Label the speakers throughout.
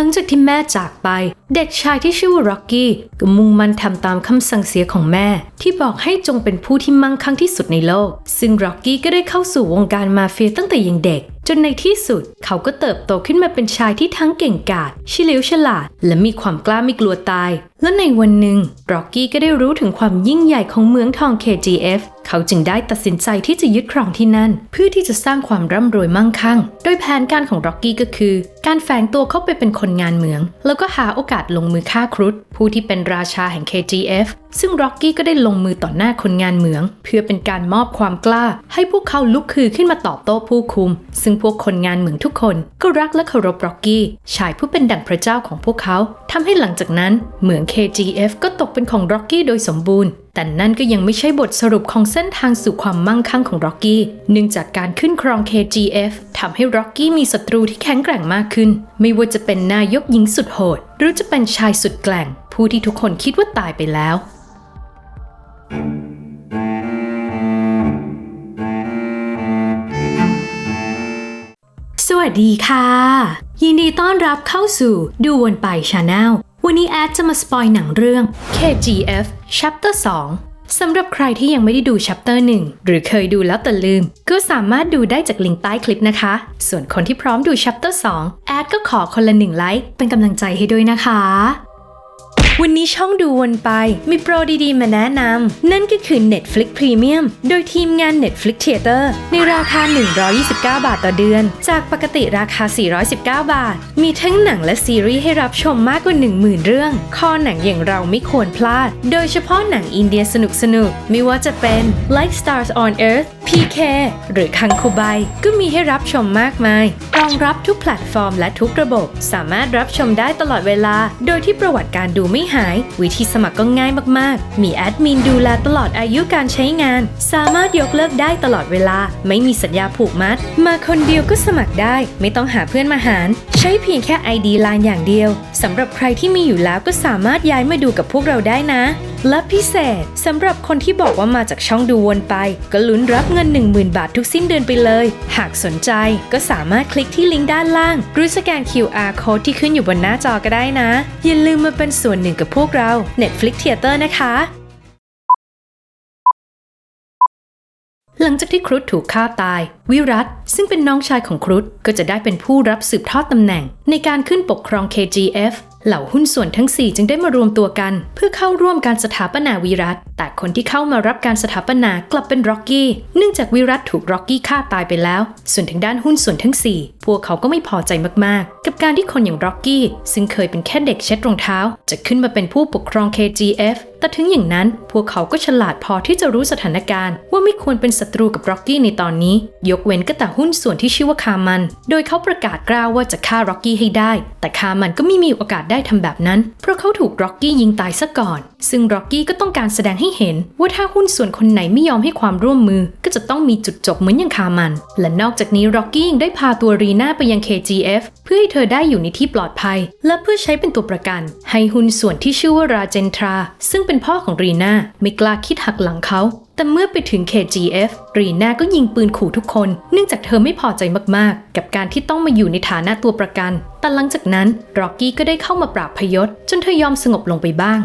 Speaker 1: ลังจากที่แม่จากไป เด็กชายที่ชื่อว่าร็อกกี้ก็มุ่งมั่นทำตามคำสั่งเสียของแม่ ที่บอกให้จงเป็นผู้ที่มั่งคั่งที่สุดในโลก ซึ่งร็อกกี้ก็ได้เข้าสู่วงการมาเฟียตั้งแต่ยังเด็ก จนในที่สุด เขาก็เติบโตขึ้นมาเป็นชายที่ทั้งเก่งกาจเฉลียวฉลาด และมีความกล้าไม่กลัวตาย และในวันหนึ่งร็อกกี้ก็ได้รู้ถึงความยิ่งใหญ่ของเมืองทอง KGF เขาจึงได้ตัดสินใจที่จะยึดครองที่นั่น เพื่อที่จะสร้างความร่ำรวยมั่งคั่ง โดยแผนการของร็อกกี้ก็คือ การแฝงตัวเข้าไปเป็นคนงานเมือง แล้วก็หาโอกาสลงมือฆ่าครุฑผู้ที่เป็นราชาแห่ง KGF ซึ่งร็อกกี้ก็ได้ลงมือต่อหน้าคนงานเมือง เพื่อเป็นการมอบความกล้า ให้พวกเขาลุกคือขึ้นมาตอบโต้ผู้คุม ซึ่งพวกคนงานเมืองทุกคน ก็รักและเคารพร็อกกี้ชายผู้เป็นดั่งพระเจ้าของพวกเขาทำให้หลังจากนั้นเหมือง KGF ก็ตกเป็นของร็อกกี้โดยสมบูรณ์ แต่นั่นก็ยังไม่ใช่บทสรุปของเส้นทางสู่ความมั่งคั่งของร็อกกี้ เนื่องจากการขึ้นครอง KGF ทำให้ร็อกกี้มีศัตรูที่แข็งแกร่งมากขึ้น ไม่ว่าจะเป็นนายกหญิงสุดโหด หรือจะเป็นชายสุดแกร่ง ผู้ที่ทุกคนคิดว่าตายไปแล้วสวัสดีค่ะ ยินดีต้อนรับเข้าสู่ดูวนไปชาแนล วันนี้แอดจะมาสปอยหนังเรื่อง KGF Chapter 2 สำหรับใครที่ยังไม่ได้ดู Chapter 1 หรือเคยดูแล้วแต่ลืม ก็สามารถดูได้จากลิงก์ใต้คลิปนะคะ ส่วนคนที่พร้อมดู Chapter 2 แอดก็ขอคนละหนึ่งไลค์เป็นกำลังใจให้ด้วยนะคะ วันนี้ช่องดูวนไป มีโปรดีๆ มาแนะนำ นั่นก็คือ Netflix Premium โดยทีมงาน Netflix Theater ในราคา 129 บาทต่อเดือน จากปกติราคา 419 บาท มีทั้งหนังและซีรีส์ให้รับชมมากกว่า 10,000 เรื่องข้อหนังอย่างเราไม่ควรพลาด โดยเฉพาะหนังอินเดียสนุกๆไม่ว่าจะเป็น Like Stars on Earth PK หรือคังคูไบก็มีให้รับชมมากมาย รองรับทุกแพลตฟอร์มและทุกระบบ สามารถรับชมได้ตลอดเวลา โดยที่ประวัติการดูไม่หาย วิธีสมัครก็ง่ายมากๆ มีแอดมินดูแลตลอดอายุการใช้งาน สามารถยกเลิกได้ตลอดเวลา ไม่มีสัญญาผูกมัด มาคนเดียวก็สมัครได้ ไม่ต้องหาเพื่อนมาหาร ใช้เพียงแค่ ID ไลน์อย่างเดียวสำหรับใครที่มีอยู่แล้วก็สามารถย้ายมาดูกับพวกเราได้นะและพิเศษสำหรับคนที่บอกว่ามาจากช่องดูวนไป ก็ลุ้นรับเงิน 10,000 บาททุกสิ้นเดือนไปเลย หากสนใจก็สามารถคลิกที่ลิงก์ด้านล่าง หรือสแกน QR code ที่ขึ้นอยู่บนหน้าจอก็ได้นะ อย่าลืมมาเป็นส่วนหนึ่งกับพวกเรา Netflix Theater นะคะหลังจากที่ครุฑถูกฆ่าตาย วิรัตซึ่งเป็นน้องชายของครุฑก็จะได้เป็นผู้รับสืบทอดตำแหน่ง ในการขึ้นปกครอง KGF เหล่าหุ้นส่วนทั้ง 4 จึงได้มารวมตัวกัน เพื่อเข้าร่วมการสถาปนาวิรัตแต่คนที่เข้ามารับการสถาปนากลับเป็นร็อกกี้เนื่องจากวิรัตถูกร็อกกี้ฆ่าตายไปแล้ว ส่วนทางด้านหุ้นส่วนทั้ง 4 พวกเขาก็ไม่พอใจมากๆ กับการที่คนอย่างร็อกกี้ซึ่งเคยเป็นแค่เด็กเช็ดรองเท้า จะขึ้นมาเป็นผู้ปกครอง KGF แต่ถึงอย่างนั้นพวกเขาก็ฉลาดพอที่จะรู้สถานการณ์ ว่าไม่ควรเป็นศัตรูกับร็อกกี้ในตอนนี้ ยกเว้นก็แต่หุ้นส่วนที่ชื่อว่าคามัน โดยเขาประกาศกล้าวว่าจะฆ่าร็อกกี้ให้ได้ แต่คามันก็ไม่มีโอกาสได้ทำแบบนั้น เพราะเขาถูกร็อกกี้ยิงตายซะก่อน ซึ่งร็อกกี้ก็ต้องการแสดงให้เห็น ว่าถ้าหุ้นส่วนคนไหนไม่ยอมให้ความร่วมมือ ก็จะต้องมีจุดจบเหมือนอย่างคามัน และนอกจากนี้ร็อกกี้ยังได้พาตัวรีน่าไปยัง KGF เพื่อให้เธอได้อยู่ในที่ปลอดภัย และเพื่อใช้เป็นตัวประกัน ให้หุ้นส่วนที่ชื่อว่าราเจนทรา ซึ่งเป็นพ่อของรีน่าไม่กล้าคิดหักหลังเขาแต่เมื่อไปถึง KGF รีน่าก็ยิงปืนขู่ทุกคน เนื่องจากเธอไม่พอใจมากๆ กับการที่ต้องมาอยู่ในฐานะตัวประกัน แต่หลังจากนั้น ร็อกกี้ก็ได้เข้ามาปราบพยศ จนเธอยอมสงบลงไปบ้าง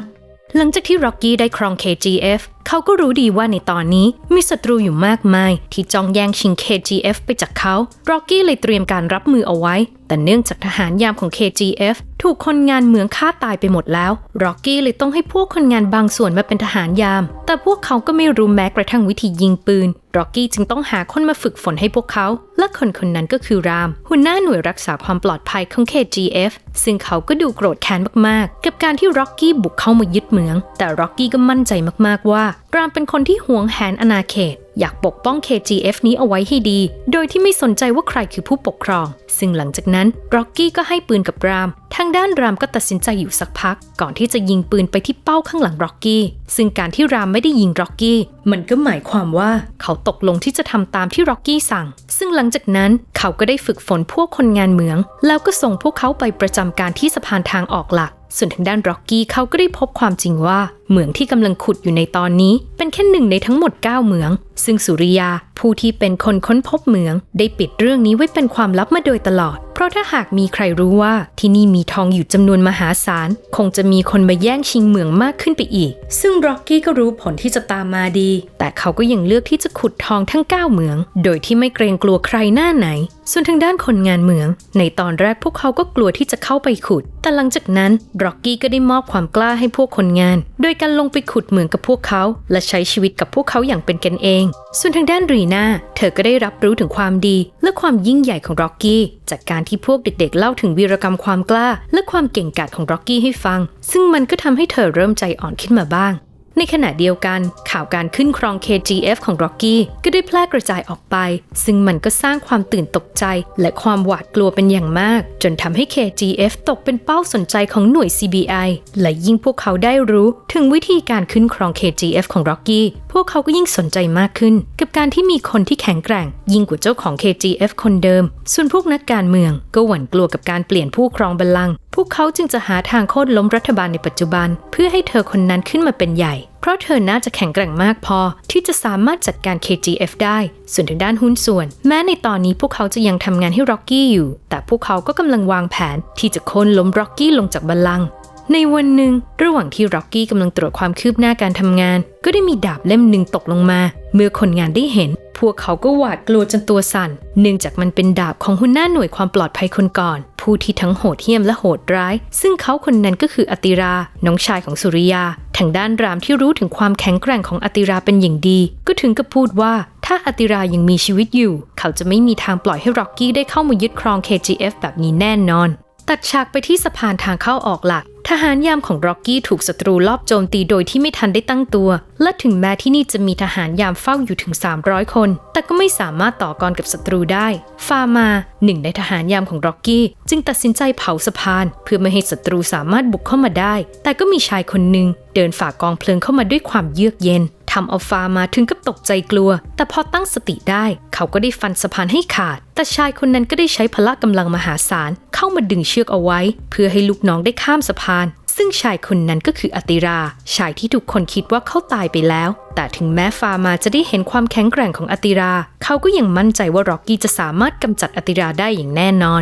Speaker 1: หลังจากที่ร็อกกี้ได้ครอง KGF เขาก็รู้ดีว่าในตอนนี้มีศัตรูอยู่มากมาย ที่จ้องแย่งชิง KGF ไปจากเขาร็อกกี้เลยเตรียมการรับมือเอาไว้ แต่เนื่องจากทหารยามของ KGF ถูกคนงานเมืองฆ่าตายไปหมดแล้วร็อกกี้เลยต้องให้พวกคนงานบางส่วนมาเป็นทหารยาม แต่พวกเขาก็ไม่รู้แม้กระทั่งวิธียิงปืนร็อกกี้จึงต้องหาคนมาฝึกฝนให้พวกเขา และคนคนนั้นก็คือราม หัวหน้าหน่วยรักษาความปลอดภัยของ KGF ซึ่งเขาก็ดูโกรธแค้นมากๆ กับการที่ร็อกกี้บุกเข้ามายึดเมือง แต่ร็อกกี้ก็มั่นใจมากๆว่ารามเป็นคนที่หวงแหนอาณาเขต อยากปกป้อง KGF นี้เอาไว้ให้ดี โดยที่ไม่สนใจว่าใครคือผู้ปกครอง ซึ่งหลังจากนั้นร็อกกี้ก็ให้ปืนกับราม ทางด้านรามก็ตัดสินใจอยู่สักพัก ก่อนที่จะยิงปืนไปที่เป้าข้างหลังร็อกกี้ ซึ่งการที่รามไม่ได้ยิงร็อกกี้ มันก็หมายความว่าเขาตกลงที่จะทำตามที่ร็อกกี้สั่ง ซึ่งหลังจากนั้นเขาก็ได้ฝึกฝนพวกคนงานเหมือง แล้วก็ส่งพวกเขาไปประจำการที่สะพานทางออกหลัก ส่วนทางด้านร็อกกี้เขาก็ได้พบความจริงว่าเหมืองที่กำลังขุดอยู่ในตอนนี้ เป็นแค่หนึ่งในทั้งหมด 9 เหมือง ซึ่งสุริยาผู้ที่เป็นคนค้นพบเหมือง ได้ปิดเรื่องนี้ไว้เป็นความลับมาโดยตลอด เพราะถ้าหากมีใครรู้ว่าที่นี่มีทองอยู่จำนวนมหาศาล คงจะมีคนมาแย่งชิงเหมืองมากขึ้นไปอีก ซึ่งร็อกกี้ก็รู้ผลที่จะตามมาดี แต่เขาก็ยังเลือกที่จะขุดทองทั้ง 9 เหมือง โดยที่ไม่เกรงกลัวใครหน้าไหน ส่วนทางด้านคนงานเหมือง ในตอนแรกพวกเขาก็กลัวที่จะเข้าไปขุด แต่หลังจากนั้นร็อกกี้ก็ได้มอบความกล้าให้พวกคนงาน โดยการลงไปขุดเหมืองกับพวกเขา และใช้ชีวิตกับพวกเขาอย่างเป็นกันเองส่วนทางด้านรีนาเธอก็ได้รับรู้ถึงความดี และความยิ่งใหญ่ของร็อกกี้จากการที่พวกเด็กๆเล่าถึงวีรกรรมความกล้า และความเก่งกาจของร็อกกี้ให้ฟัง ซึ่งมันก็ทำให้เธอเริ่มใจอ่อนขึ้นมาบ้าง ในขณะเดียวกันข่าวการขึ้นครอง KGF ของ Rocky ก็ได้แพร่กระจายออกไป ซึ่งมันก็สร้างความตื่นตกใจ และความหวาดกลัวเป็นอย่างมาก จนทำให้ KGF ตกเป็นเป้าสนใจของหน่วย CBI และยิ่งพวกเขาได้รู้ถึงวิธีการขึ้นครอง KGF ของ Rocky พวกเขาก็ยิ่งสนใจมากขึ้น กับการที่มีคนที่แข็งแกร่ง ยิ่งกว่าเจ้าของ KGF คนเดิม ส่วนพวกนักการเมืองก็หวั่นกลัวกับการเปลี่ยนผู้ครองบัลลังก์พวกเขาจึงจะหาทางโค่นล้มรัฐบาลในปัจจุบัน เพื่อให้เธอคนนั้นขึ้นมาเป็นใหญ่เพราะเธอน่าจะแข็งแกร่งมากพอที่จะสามารถจัดการ KGF ได้ ส่วนทางด้านหุ้นส่วน แม้ในตอนนี้พวกเขาจะยังทำงานให้ร็อกกี้อยู่ แต่พวกเขาก็กำลังวางแผนที่จะโค่นล้มร็อกกี้ลงจากบัลลังก์ในวันหนึ่งระหว่างที่ร็อกกี้กำลังตรวจความคืบหน้าการทำงาน ก็ได้มีดาบเล่มหนึ่งตกลงมา เมื่อคนงานได้เห็น พวกเขาก็หวาดกลัวจนตัวสั่น เนื่องจากมันเป็นดาบของหัวหน้าหน่วยความปลอดภัยคนก่อน ผู้ที่ทั้งโหดเหี้ยมและโหดร้าย ซึ่งเขาคนนั้นก็คืออติรา น้องชายของสุริยา ทางด้านรามที่รู้ถึงความแข็งแกร่งของอติราเป็นอย่างดี ก็ถึงกับพูดว่าถ้าอติรายังมีชีวิตอยู่ เขาจะไม่มีทางปล่อยให้ร็อกกี้ได้เข้ามายึดครอง KGF แบบนี้แน่นอน ตัดฉากไปที่สะพานทางเข้าออกหลัก ทหารยามของร็อกกี้ถูกศัตรูลอบโจมตีโดยที่ไม่ทันได้ตั้งตัว และถึงแม้ที่นี่จะมีทหารยามเฝ้าอยู่ถึง 300 คน แต่ก็ไม่สามารถต่อกรกับศัตรูได้ ฟามาหนึ่งในทหารยามของร็อกกี้จึงตัดสินใจเผาสะพาน เพื่อไม่ให้ศัตรูสามารถบุกเข้ามาได้ แต่ก็มีชายคนหนึ่งเดินฝ่ากองเพลิงเข้ามาด้วยความเยือกเย็น ทำเอาฟามาถึงกับตกใจกลัว แต่พอตั้งสติได้ เขาก็ได้ฟันสะพานให้ขาด แต่ชายคนนั้นก็ได้ใช้พละกำลังมหาศาล เข้ามาดึงเชือกเอาไว้ เพื่อให้ลูกน้องได้ข้ามสะพาน ซึ่งชายคนนั้นก็คืออติรา ชายที่ทุกคนคิดว่าเขาตายไปแล้ว แต่ถึงแม้ฟามาจะได้เห็นความแข็งแกร่งของอติรา เขาก็ยังมั่นใจว่าร็อกกี้จะสามารถกำจัดอติราได้อย่างแน่นอน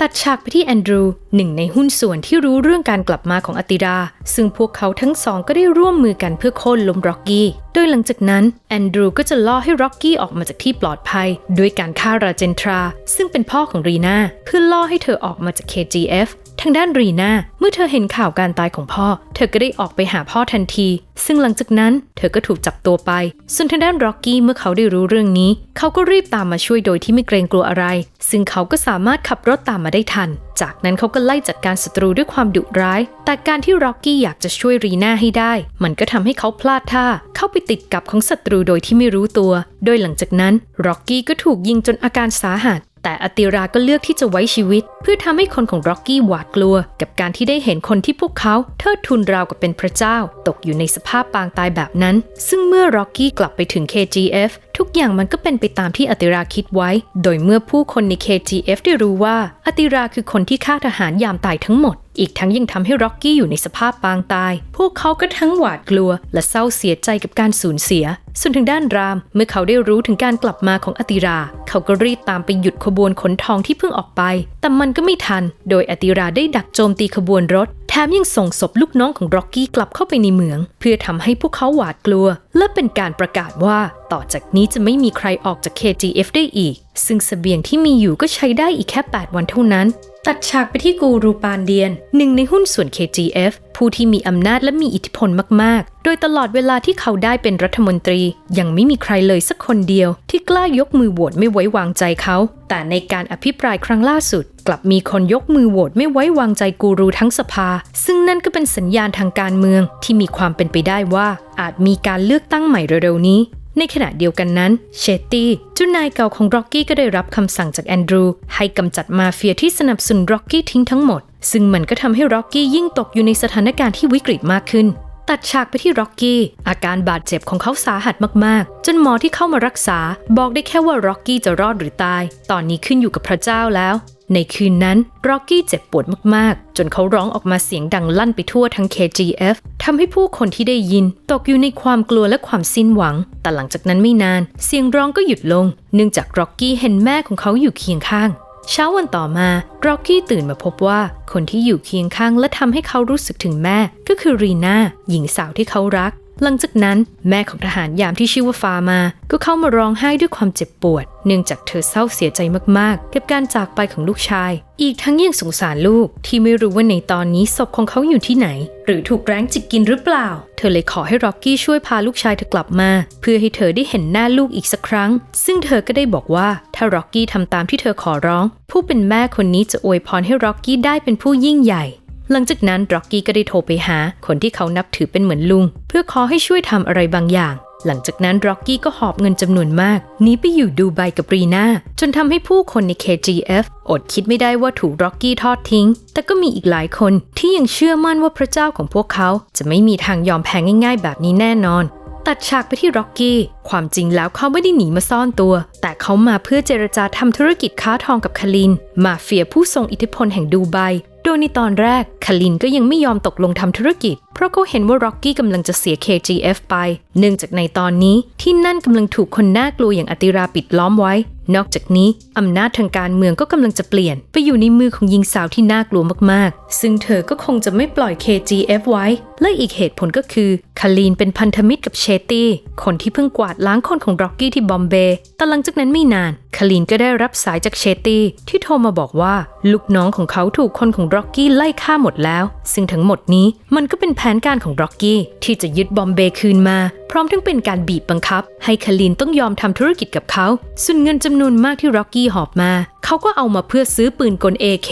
Speaker 1: ตัดฉากไปที่แอนดรูหนึ่งในหุ้นส่วนที่รู้เรื่องการกลับมาของอติราซึ่งพวกเขาทั้งสองก็ได้ร่วมมือกันเพื่อโค่นล้มร็อกกี้ โดยหลังจากนั้นแอนดรูก็จะล่อให้ร็อกกี้ออกมาจากที่ปลอดภัย ด้วยการฆ่าราเจนทรา ซึ่งเป็นพ่อของรีนาเพื่อล่อให้เธอออกมาจาก KGF ทางด้านรีนาเมื่อเธอเห็นข่าวการตายของพ่อ เธอก็ได้ออกไปหาพ่อทันที ซึ่งหลังจากนั้นเธอก็ถูกจับตัวไป ส่วนทางด้านร็อกกี้เมื่อเขาได้รู้เรื่องนี้ เขาก็รีบตามมาช่วยโดยที่ไม่เกรงกลัวอะไร ซึ่งเขาก็สามารถขับรถตามมาได้ทัน จากนั้นเขาก็ไล่จัดการศัตรูด้วยความดุร้าย แต่การที่ร็อกกี้อยากจะช่วยรีนาให้ได้ มันก็ทำให้เขาพลาดท่า เข้าไปติดกับของศัตรูโดยที่ไม่รู้ตัว โดยหลังจากนั้นร็อกกี้ก็ถูกยิงจนอาการสาหัส แต่อติราก็เลือกที่จะไว้ชีวิต เพื่อทำให้คนของร็อกกี้หวาดกลัว กับการที่ได้เห็นคนที่พวกเขาเทิดทูนราวกับเป็นพระเจ้า ตกอยู่ในสภาพปางตายแบบนั้น ซึ่งเมื่อร็อกกี้กลับไปถึง KGF ทุกอย่างมันก็เป็นไปตามที่อติราคิดไว้ โดยเมื่อผู้คนใน KGF ได้รู้ว่าอติราคือคนที่ฆ่าทหารยามตายทั้งหมด อีกทั้งยังทำให้ร็อกกี้อยู่ในสภาพปางตาย พวกเขาก็ทั้งหวาดกลัว และเศร้าเสียใจกับการสูญเสีย ส่วนทางด้านราม เมื่อเขาได้รู้ถึงการกลับมาของอติรา เขาก็รีบตามไปหยุดขบวนขนทองที่เพิ่งออกไป แต่มันก็ไม่ทัน โดยอติราได้ดักโจมตีขบวนรถ แถมยังส่งศพลูกน้องของร็อกกี้กลับเข้าไปในเมือง เพื่อทำให้พวกเขาหวาดกลัว และเป็นการประกาศว่า ต่อจากนี้จะไม่มีใครออกจาก KGF ได้อีก ซึ่งสเสบียงที่มีอยู่ก็ใช้ได้อีกแค่ 8 วันเท่านั้น ตัดฉากไปที่กูรูปานเดียน หนึ่งในหุ้นส่วน KGF ผู้ที่มีอำนาจและมีอิทธิพลมาก ๆ โดยตลอดเวลาที่เขาได้เป็นรัฐมนตรี ยังไม่มีใครเลยสักคนเดียว ที่กล้ายกมือโหวตไม่ไว้วางใจเขา แต่ในการอภิปรายครั้งล่าสุด กลับมีคนยกมือโหวตไม่ไว้วางใจกูรูทั้งสภา ซึ่งนั่นก็เป็นสัญญาณทางการเมืองที่มีความเป็นไปได้ว่า อาจมีการเลือกตั้งใหม่เร็วๆนี้ ในขณะเดียวกันนั้น เชตตี้เจุนายเก่าของร็อกกี้ก็ได้รับคำสั่งจากแอนดรู ให้กำจัดมาเฟียที่สนับสนุนร็อกกี้ทิ้งทั้งหมด ซึ่งมันก็ทำให้ร็อกกี้ยิ่งตกอยู่ในสถานการณ์ที่วิกฤตมากขึ้น ตัดฉากไปที่ร็อกกี้อาการบาดเจ็บของเขาสาหัสมากๆ จนหมอที่เข้ามารักษา บอกได้แค่ว่าร็อกกี้จะรอดหรือตาย ตอนนี้ขึ้นอยู่กับพระเจ้าแล้ว ในคืนนั้นร็อกกี้เจ็บปวดมากๆ จนเขาร้องออกมาเสียงดังลั่นไปทั่วทั้ง KGF ทำให้ผู้คนที่ได้ยินตกอยู่ในความกลัวและความสิ้นหวัง แต่หลังจากนั้นไม่นาน เสียงร้องก็หยุดลง เนื่องจากร็อกกี้เห็นแม่ของเขาอยู่เคียงข้าง เช้าวันต่อมาร็อกกี้ตื่นมาพบว่า คนที่อยู่เคียงข้างและทำให้เขารู้สึกถึงแม่ ก็คือรีนาหญิงสาวที่เขารัก หลังจากนั้นแม่ของทหารยามที่ชื่อว่าฟามา ก็เข้ามาร้องไห้ด้วยความเจ็บปวด เนื่องจากเธอเศร้าเสียใจมากๆ กับการจากไปของลูกชาย อีกทั้งยังสงสารลูกที่ไม่รู้ว่าในตอนนี้ศพของเขาอยู่ที่ไหน หรือถูกแร้งจิกกินหรือเปล่า เธอเลยขอให้ร็อกกี้ช่วยพาลูกชายเธอกลับมา เพื่อให้เธอได้เห็นหน้าลูกอีกสักครั้ง ซึ่งเธอก็ได้บอกว่าถ้าร็อกกี้ทำตามที่เธอขอร้อง ผู้เป็นแม่คนนี้จะอวยพรให้ร็อกกี้ได้เป็นผู้ยิ่งใหญ่ หลังจากนั้นร็อกกี้ก็ได้โทรไปหาคนที่เขานับถือเป็นเหมือนลุง เพื่อขอให้ช่วยทำอะไรบางอย่าง หลังจากนั้นร็อกกี้ก็หอบเงินจำนวนมากหนีไปอยู่ดูไบกับรีนาจนทำให้ผู้คนใน KGF อดคิดไม่ได้ว่าถูกร็อกกี้ทอดทิ้ง แต่ก็มีอีกหลายคนที่ยังเชื่อมั่นว่าพระเจ้าของพวกเขา จะไม่มีทางยอมแพ้ง่าย ๆ แบบนี้แน่นอนตัดฉากไปที่ร็อกกี้ ความจริงแล้วเขาไม่ได้หนีมาซ่อนตัว แต่เขามาเพื่อเจรจาทำธุรกิจค้าทองกับคาลิน มาเฟียผู้ทรงอิทธิพลแห่งดูไบ โดยในตอนแรกคาลินก็ยังไม่ยอมตกลงทำธุรกิจ เพราะเขาเห็นว่าร็อกกี้กำลังจะเสีย KGF ไป เนื่องจากในตอนนี้ที่นั่นกำลังถูกคนน่ากลัวอย่างอติราปิดล้อมไว้ นอกจากนี้อำนาจทางการเมืองก็กำลังจะเปลี่ยน ไปอยู่ในมือของหญิงสาวที่น่ากลัวมากๆ ซึ่งเธอก็คงจะไม่ปล่อย KGF ไว้ และอีกเหตุผลก็คือคาลีนเป็นพันธมิตรกับเชตี้ คนที่เพิ่งกวาดล้างคนของร็อกกี้ที่บอมเบย์แต่หลังจากนั้นไม่นานคาลีนก็ได้รับสายจากเชตตี้ที่โทรมาบอกว่าลูกน้องของเขาถูกคนของร็อกกี้ไล่ฆ่าหมดแล้ว ซึ่งทั้งหมดนี้มันก็เป็นแผนการของร็อกกี้ที่จะยึดบอมเบย์คืนมา พร้อมทั้งเป็นการบีบบังคับ ให้คาลินต้องยอมทำธุรกิจกับเขาส่วนเงินจำนวนมากที่ร็อกกี้หอบมา เขาก็เอามาเพื่อซื้อปืนกล AK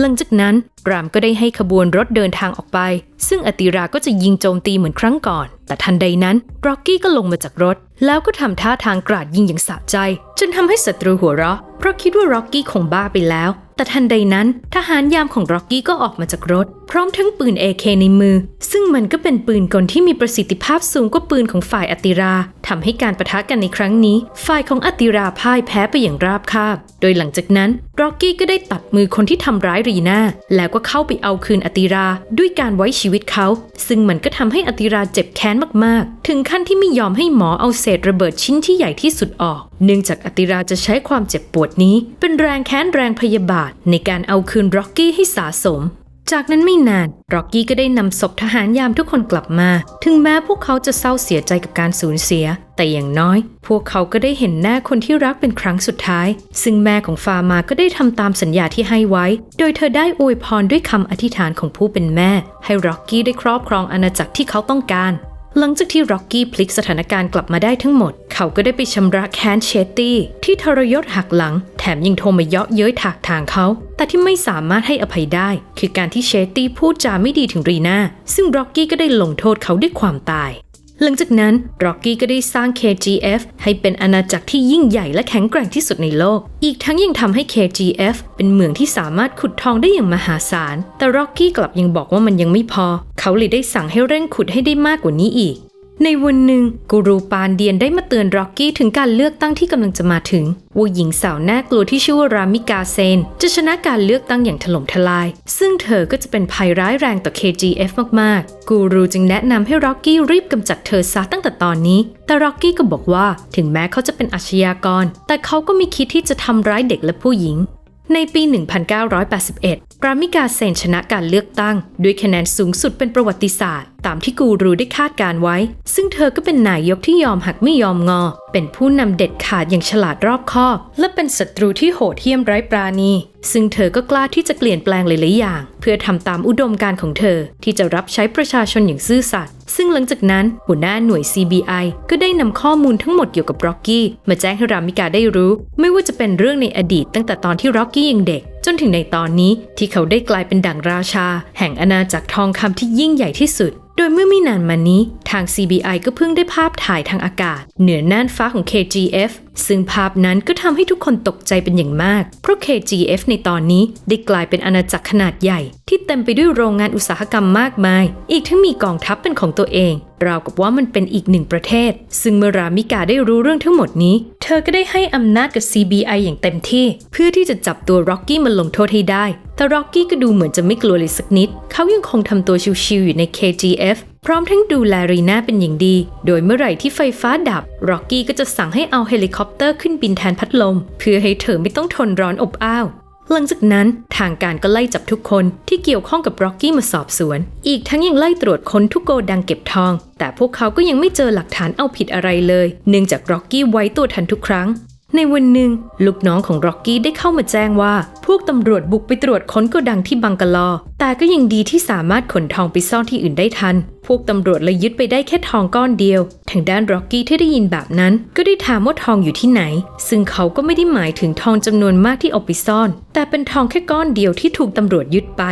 Speaker 1: หลังจากนั้น รามก็ได้ให้ขบวนรถเดินทางออกไป ซึ่งอติราก็จะยิงโจมตีเหมือนครั้งก่อน แต่ทันใดนั้นร็อกกี้ก็ลงมาจากรถ แล้วก็ทำท่าทางกราดยิงอย่างสะใจ จนทำให้ศัตรูหัวเราะ เพราะคิดว่าร็อกกี้คงบ้าไปแล้ว แต่ทันใดนั้น ทหารยามของร็อกกี้ก็ออกมาจากรถ พร้อมทั้งปืน AK ในมือ ซึ่งมันก็เป็นปืนกลที่มีประสิทธิภาพสูงกว่าปืนของฝ่ายอติราทำให้การประทะกันในครั้งนี้ ฝ่ายของอติราพ่ายแพ้ไปอย่างราบคาบ โดยหลังจากนั้นร็อกกี้ก็ได้ตัดมือคนที่ทำร้ายรีนาแล้วก็เข้าไปเอาคืนอติราด้วยการไว้ชีวิตเขา ซึ่งมันก็ทำให้อติราเจ็บแค้นมากๆ ถึงขั้นที่ไม่ยอมให้หมอเอาเศษระเบิดชิ้นที่ใหญ่ที่สุดออก เนื่องจากอติราจะใช้ความเจ็บปวดนี้ เป็นแรงแค้นแรงพยาบาทในการเอาคืนร็อกกี้ให้สาสม จากนั้นไม่นานร็อกกี้ก็ได้นำศพทหารยามทุกคนกลับมา ถึงแม้พวกเขาจะเศร้าเสียใจกับการสูญเสีย แต่อย่างน้อย พวกเขาก็ได้เห็นหน้าคนที่รักเป็นครั้งสุดท้าย ซึ่งแม่ของฟาร์มาก็ได้ทำตามสัญญาที่ให้ไว้ โดยเธอได้อวยพรด้วยคำอธิษฐานของผู้เป็นแม่ ให้ร็อกกี้ได้ครอบครองอาณาจักรที่เขาต้องการ หลังจากที่ร็อกกี้พลิกสถานการณ์กลับมาได้ทั้งหมด เขาก็ได้ไปชำระแค้นเชตตี้ที่ทรยศหักหลัง แถมยังโทรมาเยาะเย้ยถากทางเขา แต่ที่ไม่สามารถให้อภัยได้ คือการที่เชตตี้พูดจาไม่ดีถึงรีนาซึ่งร็อกกี้ก็ได้ลงโทษเขาด้วยความตาย หลังจากนั้นร็อกกี้ก็ได้สร้าง KGF ให้เป็นอาณาจักรที่ยิ่งใหญ่และแข็งแกร่งที่สุดในโลก อีกทั้งยังทำให้ KGF เป็นเมืองที่สามารถขุดทองได้อย่างมหาศาล แต่ร็อกกี้กลับยังบอกว่ามันยังไม่พอ เขาเลยได้สั่งให้เร่งขุดให้ได้มากกว่านี้อีก ในวันหนึ่งกูรูปานเดียนได้มาเตือนร็อกกี้ถึงการเลือกตั้งที่กำลังจะมาถึง ว่าหญิงสาวน่ากลัวที่ชื่อว่ารามิกาเซน จะชนะการเลือกตั้งอย่างถล่มทลาย ซึ่งเธอก็จะเป็นภัยร้ายแรงต่อ KGF มากๆ กูรูจึงแนะนำให้ร็อกกี้รีบกำจัดเธอซะตั้งแต่ตอนนี้ แต่ร็อกกี้ก็บอกว่าถึงแม้เขาจะเป็นอาชญากร แต่เขาก็ไม่คิดที่จะทำร้ายเด็กและผู้หญิงในปี 1981 รามิกาเซนชนะการเลือกตั้ง ด้วยคะแนนสูงสุดเป็นประวัติศาสตร์ตามที่กูรูได้คาดการไว้ ซึ่งเธอก็เป็นนายกที่ยอมหักไม่ยอมงอ เป็นผู้นำเด็ดขาดอย่างฉลาดรอบคอบ และเป็นศัตรูที่โหดเหี้ยมไร้ปราณี ซึ่งเธอก็กล้าที่จะเปลี่ยนแปลงหลายๆอย่าง เพื่อทำตามอุดมการของเธอ ที่จะรับใช้ประชาชนอย่างซื่อสัตย์ซึ่งหลังจากนั้นหัวหน้าหน่วย CBI ก็ได้นำข้อมูลทั้งหมดเกี่ยวกับร็อกกี้มาแจ้งให้รามิกาได้รู้ ไม่ว่าจะเป็นเรื่องในอดีตตั้งแต่ตอนที่ร็อกกี้ยังเด็ก จนถึงในตอนนี้ที่เขาได้กลายเป็นดั่งราชา แห่งอาณาจักรทองคำที่ยิ่งใหญ่ที่สุด โดยเมื่อไม่นานมานี้ทาง CBI ก็เพิ่งได้ภาพถ่ายทางอากาศ เหนือน่านฟ้าของ KGF ซึ่งภาพนั้นก็ทำให้ทุกคนตกใจเป็นอย่างมาก เพราะ KGF ในตอนนี้ได้กลายเป็นอาณาจักรขนาดใหญ่ ที่เต็มไปด้วยโรงงานอุตสาหกรรมมากมาย อีกทั้งมีกองทัพเป็นของตัวเอง ราวกับว่ามันเป็นอีกหนึ่งประเทศ ซึ่งเมื่อรามิกาได้รู้เรื่องทั้งหมดนี้ เธอก็ได้ให้อำนาจกับ CBI อย่างเต็มที่ เพื่อที่จะจับตัวร็อกกี้มาลงโทษให้ได้ แต่ร็อกกี้ก็ดูเหมือนจะไม่กลัวเลยสักนิด เขายังคงทำตัวชิวๆอยู่ใน KGF พร้อมทั้งดูแลรีน่าเป็นอย่างดี โดยเมื่อไหร่ที่ไฟฟ้าดับ ร็อกกี้ก็จะสั่งให้เอาเฮลิคอปเตอร์ขึ้นบินแทนพัดลม เพื่อให้เธอไม่ต้องทนร้อนอบอ้าว หลังจากนั้นทางการก็ไล่จับทุกคนที่เกี่ยวข้องกับร็อกกี้มาสอบสวน อีกทั้งยังไล่ตรวจค้นทุกโกดังเก็บทอง แต่พวกเขาก็ยังไม่เจอหลักฐานเอาผิดอะไรเลย เนื่องจากร็อกกี้ไว้ตัวทันทุกครั้ง ในวันหนึ่ง ลูกน้องของร็อกกี้ได้เข้ามาแจ้งว่า พวกตำรวจบุกไปตรวจค้นโกดังที่บังกะลอ แต่ก็ยังดีที่สามารถขนทองไปซ่อนที่อื่นได้ทัน พวกตำรวจเลยยึดไปได้แค่ทองก้อนเดียว ทางด้านร็อกกี้ที่ได้ยินแบบนั้น ก็ได้ถามว่าทองอยู่ที่ไหน ซึ่งเขาก็ไม่ได้หมายถึงทองจำนวนมากที่เอาไปซ่อน แต่เป็นทองแค่ก้อนเดียวที่ถูกตำรวจยึดไป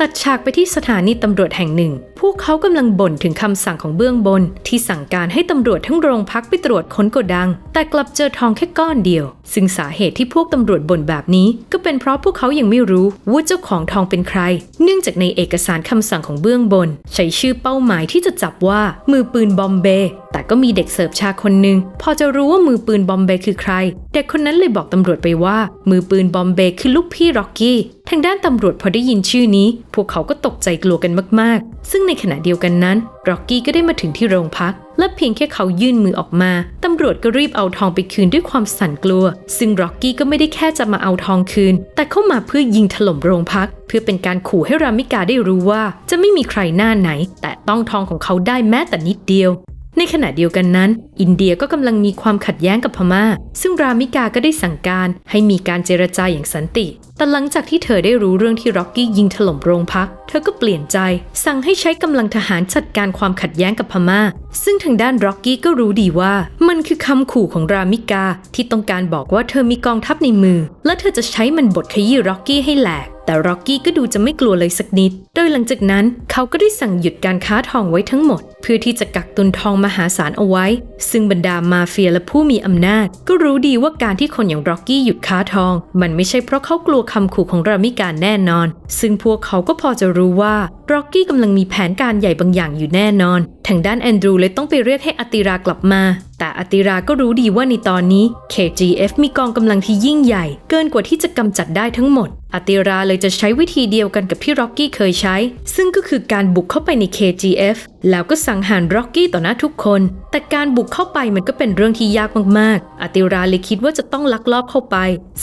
Speaker 1: ตัดฉากไปที่สถานีตำรวจแห่งหนึ่ง พวกเขากำลังบ่นถึงคำสั่งของเบื้องบน ที่สั่งการให้ตำรวจทั้งโรงพักไปตรวจค้นโกดัง แต่กลับเจอทองแค่ก้อนเดียว ซึ่งสาเหตุที่พวกตำรวจบ่นแบบนี้ ก็เป็นเพราะพวกเขายังไม่รู้ว่าเจ้าของทองเป็นใคร เนื่องจากในเอกสารคำสั่งของเบื้องบน ใช้ชื่อเป้าหมายที่จะจับว่ามือปืนบอมเบย์แต่ก็มีเด็กเสิร์ฟชาคนหนึ่งพอจะรู้ว่ามือปืนบอมเบย์คือใคร เด็กคนนั้นเลยบอกตำรวจไปว่า มือปืนบอมเบย์คือลูกพี่ร็อกกี้ทางด้านตำรวจพอได้ยินชื่อนี้ พวกเขาก็ตกใจกลัวกันมากๆ ซึ่งในขณะเดียวกันนั้นร็อกกี้ก็ได้มาถึงที่โรงพัก และเพียงแค่เขายื่นมือออกมา ตำรวจก็รีบเอาทองไปคืนด้วยความสั่นกลัว ซึ่งร็อกกี้ก็ไม่ได้แค่จะมาเอาทองคืน แต่เข้ามาเพื่อยิงถล่มโรงพัก เพื่อเป็นการขู่ให้รามิกาได้รู้ว่า จะไม่มีใครหน้าไหน แต่ต้องทองของเขาได้แม้แต่นิดเดียวในขณะเดียวกันนั้น อินเดียก็กำลังมีความขัดแย้งกับพม่า ซึ่งรามิกาก็ได้สั่งการให้มีการเจรจาอย่างสันติ แต่หลังจากที่เธอได้รู้เรื่องที่ร็อกกี้ยิงถล่มโรงพัก เธอก็เปลี่ยนใจ สั่งให้ใช้กำลังทหารจัดการความขัดแย้งกับพม่า ซึ่งทางด้านร็อกกี้ก็รู้ดีว่า มันคือคำขู่ของรามิกา ที่ต้องการบอกว่าเธอมีกองทัพในมือ และเธอจะใช้มันบดขยี้ร็อกกี้ให้แหลกแต่ร็อกกี้ก็ดูจะไม่กลัวเลยสักนิด โดยหลังจากนั้นเขาก็ได้สั่งหยุดการค้าทองไว้ทั้งหมด เพื่อที่จะกักตุนทองมหาศาลเอาไว้ ซึ่งบรรดามาเฟียและผู้มีอำนาจ ก็รู้ดีว่าการที่คนอย่างร็อกกี้หยุดค้าทอง มันไม่ใช่เพราะเขากลัวคำขู่ของรามิการแน่นอน ซึ่งพวกเขาก็พอจะรู้ว่าร็อกกี้กำลังมีแผนการใหญ่บางอย่างอยู่แน่นอน ทางด้านแอนดรูเลยต้องไปเรียกให้อติรากลับมา แต่อติราก็รู้ดีว่าในตอนนี้ KGF มีกองกำลังที่ยิ่งใหญ่ เกินกว่าที่จะกำจัดได้ทั้งหมด อติราเลยจะใช้วิธีเดียวกันกับที่ร็อกกี้เคยใช้ ซึ่งก็คือการบุกเข้าไปใน KGF แล้วก็สังหารร็อกกี้ต่อหน้าทุกคน แต่การบุกเข้าไปมันก็เป็นเรื่องที่ยากมากๆอติราเลยคิดว่าจะต้องลักลอบเข้าไป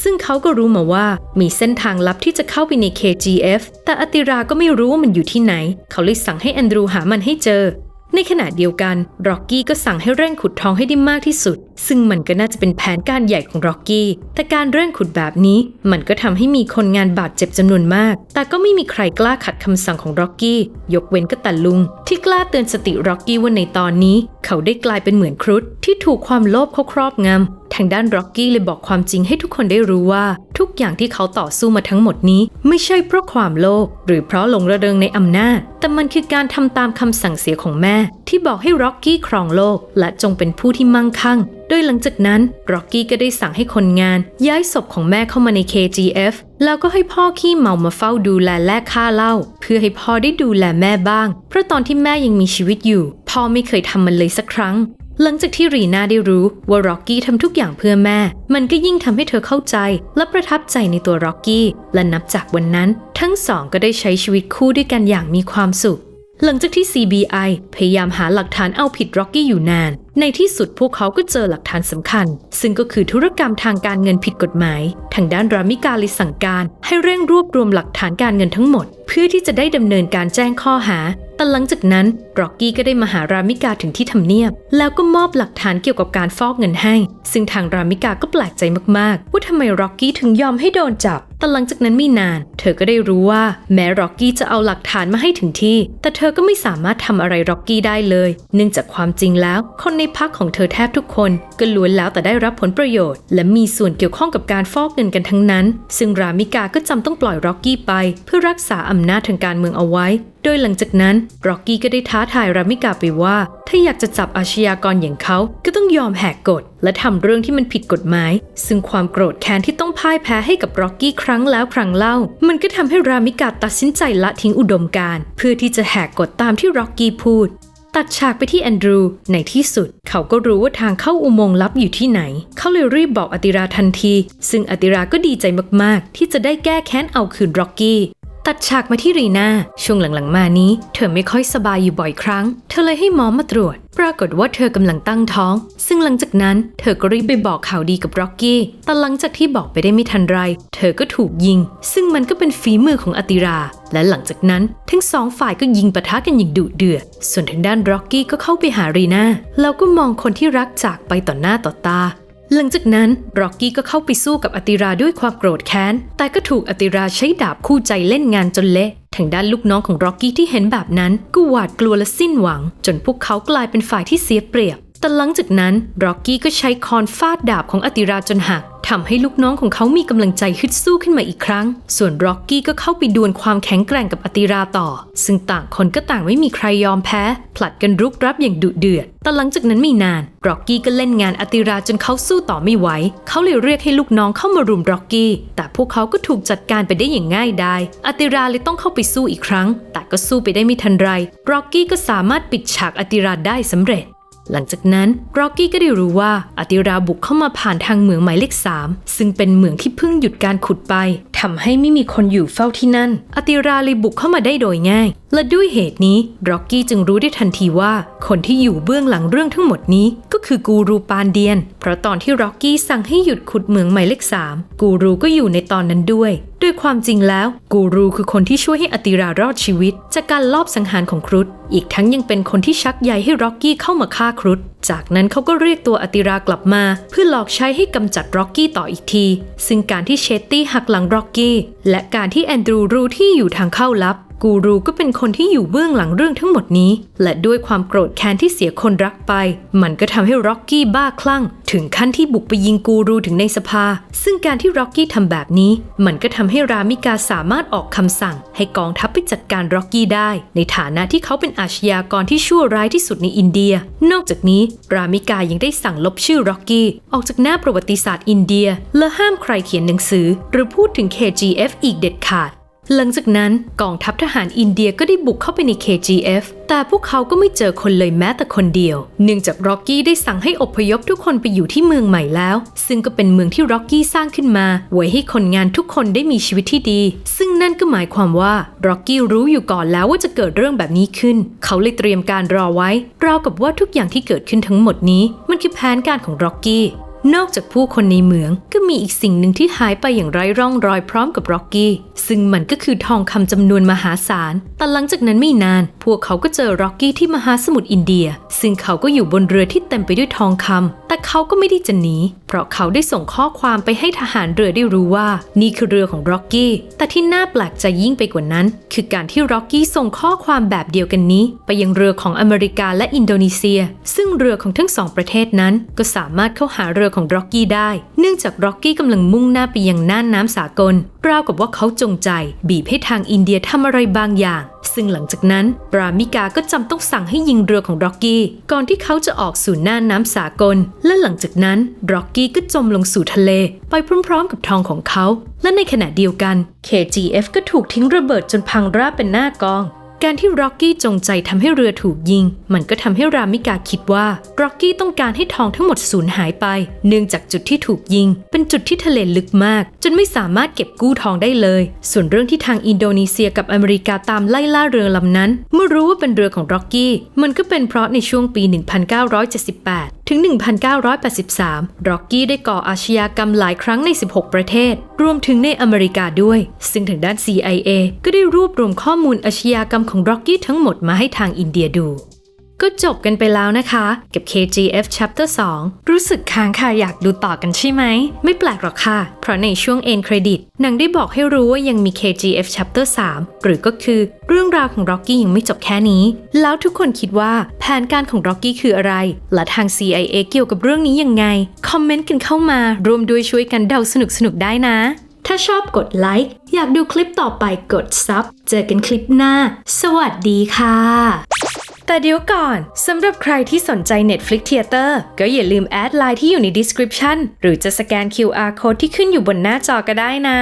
Speaker 1: ซึ่งเขาก็รู้มาว่ามีเส้นทางลับที่จะเข้าไปใน KGF แต่อติราก็ไม่รู้ว่ามันอยู่ที่ไหน เขาเลยสั่งให้แอนดรูหามันให้เจอ ในขณะเดียวกันร็อกกี้ก็สั่งให้เร่งขุดทองให้ได้มากที่สุด ซึ่งมันก็น่าจะเป็นแผนการใหญ่ของร็อกกี้ แต่การเร่งขุดแบบนี้ มันก็ทำให้มีคนงานบาดเจ็บจำนวนมาก แต่ก็ไม่มีใครกล้าขัดคำสั่งของร็อกกี้ ยกเว้นก็แต่ลุง ที่กล้าเตือนสติร็อกกี้ว่าในตอนนี้ เขาได้กลายเป็นเหมือนครุฑที่ถูกความโลภเขาครอบงำทางด้านร็อกกี้เลยบอกความจริงให้ทุกคนได้รู้ว่า ทุกอย่างที่เขาต่อสู้มาทั้งหมดนี้ ไม่ใช่เพราะความโลภหรือเพราะหลงระเริงในอำนาจ แต่มันคือการทำตามคำสั่งเสียของแม่ ที่บอกให้ร็อกกี้ครองโลก และจงเป็นผู้ที่มั่งคั่งโดยหลังจากนั้นร็อกกี้ก็ได้สั่งให้คนงาน ย้ายศพของแม่เข้ามาใน KGF แล้วก็ให้พ่อขี้เมามาเฝ้าดูแลแลกค่าเหล้าเพื่อให้พ่อได้ดูแลแม่บ้าง เพราะตอนที่แม่ยังมีชีวิตอยู่ พ่อไม่เคยทำมันเลยสักครั้ง หลังจากที่รีนาได้รู้ว่าร็อกกี้ทำทุกอย่างเพื่อแม่ มันก็ยิ่งทำให้เธอเข้าใจ และประทับใจในตัวร็อกกี้และนับจากวันนั้น ทั้งสองก็ได้ใช้ชีวิตคู่ด้วยกันอย่างมีความสุข หลังจากที่ CBI พยายามหาหลักฐานเอาผิดร็อกกี้อยู่นาน ในที่สุดพวกเขาก็เจอหลักฐานสำคัญ ซึ่งก็คือธุรกรรมทางการเงินผิดกฎหมาย ทางด้านรามิกาเลยสั่งการ ให้เร่งรวบรวมหลักฐานการเงินทั้งหมด เพื่อที่จะได้ดำเนินการแจ้งข้อหา แต่หลังจากนั้นร็อกกี้ก็ได้มาหารามิกาถึงที่ทำเนียบ แล้วก็มอบหลักฐานเกี่ยวกับการฟอกเงินให้ ซึ่งทางรามิกาก็แปลกใจมากๆว่าทำไมร็อกกี้ถึงยอมให้โดนจับ แต่หลังจากนั้นไม่นาน เธอก็ได้รู้ว่าแม้ร็อกกี้จะเอาหลักฐานมาให้ถึงที่ แต่เธอก็ไม่สามารถทำอะไรร็อกกี้ได้เลย เนื่องจากความจริงแล้ว คนในพักของเธอแทบทุกคนก็ล้วนแล้วแต่ได้รับผลประโยชน์ และมีส่วนเกี่ยวข้องกับการฟอกเงินกันทั้งนั้น ซึ่งรามิกาก็จำต้องปล่อยร็อกกี้ไป เพื่อรักษาอำนาจทางการเมืองเอาไว้โดยหลังจากนั้นร็อกกี้ก็ได้ท้าทายรามิกาไปว่า ถ้าอยากจะจับอาชญากรอย่างเขาก็ต้องยอมแหกกฎ และทำเรื่องที่มันผิดกฎหมาย ซึ่งความโกรธแค้นที่ต้องพ่ายแพ้ให้กับร็อกกี้ครั้งแล้วครั้งเล่า มันก็ทำให้รามิกาตัดสินใจละทิ้งอุดมการณ์เพื่อที่จะแหกกฎตามที่ร็อกกี้พูดตัดฉากไปที่แอนดรูในที่สุด เขาก็รู้ว่าทางเข้าอุโมงค์ลับอยู่ที่ไหน เขาเลยรีบบอกอติราทันที ซึ่งอติราก็ดีใจมากๆ ที่จะได้แก้แค้นเอาคืนร็อกกี้ ตัดฉากมาที่รีนาช่วงหลังๆมานี้ เธอไม่ค่อยสบายอยู่บ่อยครั้ง เธอเลยให้หมอมาตรวจ ปรากฏว่าเธอกำลังตั้งท้อง ซึ่งหลังจากนั้นเธอก็รีบไปบอกข่าวดีกับร็อกกี้ แต่หลังจากที่บอกไปได้ไม่ทันไร เธอก็ถูกยิง ซึ่งมันก็เป็นฝีมือของอติรา และหลังจากนั้นทั้งสองฝ่ายก็ยิงปะทะกันอย่างดุเดือด ส่วนทางด้านร็อกกี้ก็เข้าไปหารีนาแล้วก็มองคนที่รักจากไปต่อหน้าต่อตา หลังจากนั้นร็อกกี้ก็เข้าไปสู้กับอติราด้วยความโกรธแค้น แต่ก็ถูกอติราใช้ดาบคู่ใจเล่นงานจนเละทางด้านลูกน้องของร็อกกี้ที่เห็นแบบนั้นก็หวาดกลัวและสิ้นหวัง จนพวกเขากลายเป็นฝ่ายที่เสียเปรียบ แต่หลังจากนั้นร็อกกี้ก็ใช้คอนฟาดดาบของอติราจนหักทำให้ลูกน้องของเขามีกำลังใจฮึดสู้ขึ้นมาอีกครั้ง ส่วนร็อกกี้ก็เข้าไปดวลความแข็งแกร่งกับอติราต่อ ซึ่งต่างคนก็ต่างไม่มีใครยอมแพ้ ผลัดกันรุกรับอย่างดุเดือด แต่หลังจากนั้นไม่นานร็อกกี้ก็เล่นงานอติราจนเขาสู้ต่อไม่ไหว เขาเลยเรียกให้ลูกน้องเข้ามารุมร็อกกี้ แต่พวกเขาก็ถูกจัดการไปได้อย่างง่ายดาย อติราเลยต้องเข้าไปสู้อีกครั้ง แต่ก็สู้ไปได้ไม่ทันไร ร็อกกี้ก็สามารถปิดฉากอติราได้สำเร็จ หลังจากนั้นร็อกกี้ก็ได้รู้ว่าอติราบุกเข้ามาผ่านทางเหมืองหมายเลข3ซึ่งเป็นเหมืองที่เพิ่งหยุดการขุดไปทำให้ไม่มีคนอยู่เฝ้าที่นั่นอติราเลยบุกเข้ามาได้โดยง่าย และด้วยเหตุนี้ร็อกกี้จึงรู้ได้ทันทีว่า คนที่อยู่เบื้องหลังเรื่องทั้งหมดนี้ก็คือกูรูปานเดียน เพราะตอนที่ร็อกกี้สั่งให้หยุดขุดเหมืองหมายเลข3กูรูก็อยู่ในตอนนั้นด้วย ด้วยความจริงแล้ว กูรูคือคนที่ช่วยให้อติรารอดชีวิต จากการลอบสังหารของครุฑอีกทั้งยังเป็นคนที่ชักใยให้ร็อกกี้เข้ามาฆ่าครุฑจากนั้นเขาก็เรียกตัวอติรากลับมา เพื่อหลอกใช้ให้กำจัดร็อกกี้ต่ออีกที ซึ่งการที่เชตตี้หักหลังร็อกกี้และการที่แอนดรูรู้ที่อยู่ทางเข้าลับ กูรูก็เป็นคนที่อยู่เบื้องหลังเรื่องทั้งหมดนี้ และด้วยความโกรธแค้นที่เสียคนรักไป มันก็ทำให้ร็อกกี้บ้าคลั่ง ถึงขั้นที่บุกไปยิงกูรูถึงในสภา ซึ่งการที่ร็อกกี้ทำแบบนี้ มันก็ทำให้รามิกาสามารถออกคำสั่ง ให้กองทัพไปจัดการร็อกกี้ได้ ในฐานะที่เขาเป็นอาชญากรที่ชั่วร้ายที่สุดในอินเดีย นอกจากนี้ รามิกายังได้สั่งลบชื่อร็อกกี้ออกจากหน้าประวัติศาสตร์อินเดีย และห้ามใครเขียนหนังสือ หรือพูดถึง KGF อีกเด็ดขาด หลังจากนั้นกองทัพทหารอินเดียก็ได้บุกเข้าไปใน KGF แต่พวกเขาก็ไม่เจอคนเลยแม้แต่คนเดียว เนื่องจากร็อกกี้ได้สั่งให้อพยพทุกคนไปอยู่ที่เมืองใหม่แล้ว ซึ่งก็เป็นเมืองที่ร็อกกี้สร้างขึ้นมา ไว้ให้คนงานทุกคนได้มีชีวิตที่ดี ซึ่งนั่นก็หมายความว่าร็อกกี้รู้อยู่ก่อนแล้วว่าจะเกิดเรื่องแบบนี้ขึ้น เขาเลยเตรียมการรอไว้ราวกับว่าทุกอย่างที่เกิดขึ้นทั้งหมดนี้ มันคือแผนการของร็อกกี้ นอกจากผู้คนในเมืองก็มีอีกสิ่งหนึ่งที่หายไปอย่างไร้ร่องรอยพร้อมกับร็อกกี้ ซึ่งมันก็คือทองคำจำนวนมหาศาล แต่หลังจากนั้นไม่นาน พวกเขาก็เจอร็อกกี้ที่มหาสมุทรอินเดีย ซึ่งเขาก็อยู่บนเรือที่เต็มไปด้วยทองคำ แต่เขาก็ไม่ได้จะหนี เพราะเขาได้ส่งข้อความไปให้ทหารเรือได้รู้ว่า นี่คือเรือของร็อกกี้ แต่ที่น่าแปลกใจยิ่งไปกว่านั้น คือการที่ร็อกกี้ส่งข้อความแบบเดียวกันนี้ ไปยังเรือของอเมริกาและอินโดนีเซีย ซึ่งเรือของทั้งสองประเทศนั้นก็สามารถเข้าหาเรืรือของร็อกกี้ได้ เนื่องจากร็อกกี้กำลังมุ่งหน้าไปยังน่านน้ำสากลราวกับว่าเขาจงใจ บีบให้ทางอินเดียทำอะไรบางอย่าง ซึ่งหลังจากนั้นปรามิกาก็จำต้องสั่งให้ยิงเรือของร็อกกี้ก่อนที่เขาจะออกสู่น่านน้ำสากล และหลังจากนั้นร็อกกี้ก็จมลงสู่ทะเล ไปพร้อมๆ กับทองของเขา และในขณะเดียวกัน KGF ก็ถูกทิ้งระเบิดจนพังราบเป็นหน้ากอง การที่ร็อกกี้จงใจทำให้เรือถูกยิง มันก็ทำให้รามิกาคิดว่าร็อกกี้ต้องการให้ทองทั้งหมดสูญหายไป เนื่องจากจุดที่ถูกยิง เป็นจุดที่ทะเลลึกมาก จนไม่สามารถเก็บกู้ทองได้เลย ส่วนเรื่องที่ทางอินโดนีเซียกับอเมริกาตามไล่ล่าเรือลำนั้น เมื่อรู้ว่าเป็นเรือของร็อกกี้มันก็เป็นเพราะในช่วงปี 1978 ถึง 1983 ร็อกกี้ได้ก่ออาชญากรรมหลายครั้งใน 16 ประเทศ รวมถึงในอเมริกาด้วย ซึ่งทางด้าน CIA ก็ได้รวบรวมข้อมูลอาชญากรรมของร็อกกี้ทั้งหมดมาให้ทางอินเดียดู ก็จบกันไปแล้วนะคะ กับ KGF Chapter 2 รู้สึกค้างค่ะอยากดูต่อกันใช่ไหม ไม่แปลกหรอกค่ะ เพราะในช่วง End Credit หนังได้บอกให้รู้ว่ายังมี KGF Chapter 3 หรือก็คือเรื่องราวของ Rocky ยังไม่จบแค่นี้ แล้วทุกคนคิดว่าแผนการของ Rocky คืออะไร และทาง CIA เกี่ยวกับเรื่องนี้ยังไง คอมเมนต์กันเข้ามารวมด้วยช่วยกันเดาสนุกๆได้นะถ้าชอบกดไลค์ อยากดูคลิปต่อไปกดซับ เจอกันคลิปหน้า สวัสดีค่ะ แต่เดี๋ยวก่อน สำหรับใครที่สนใจ Netflix Theater ก็อย่าลืมแอดไลน์ที่อยู่ใน description หรือจะสแกน QR code ที่ขึ้นอยู่บนหน้าจอก็ได้นะ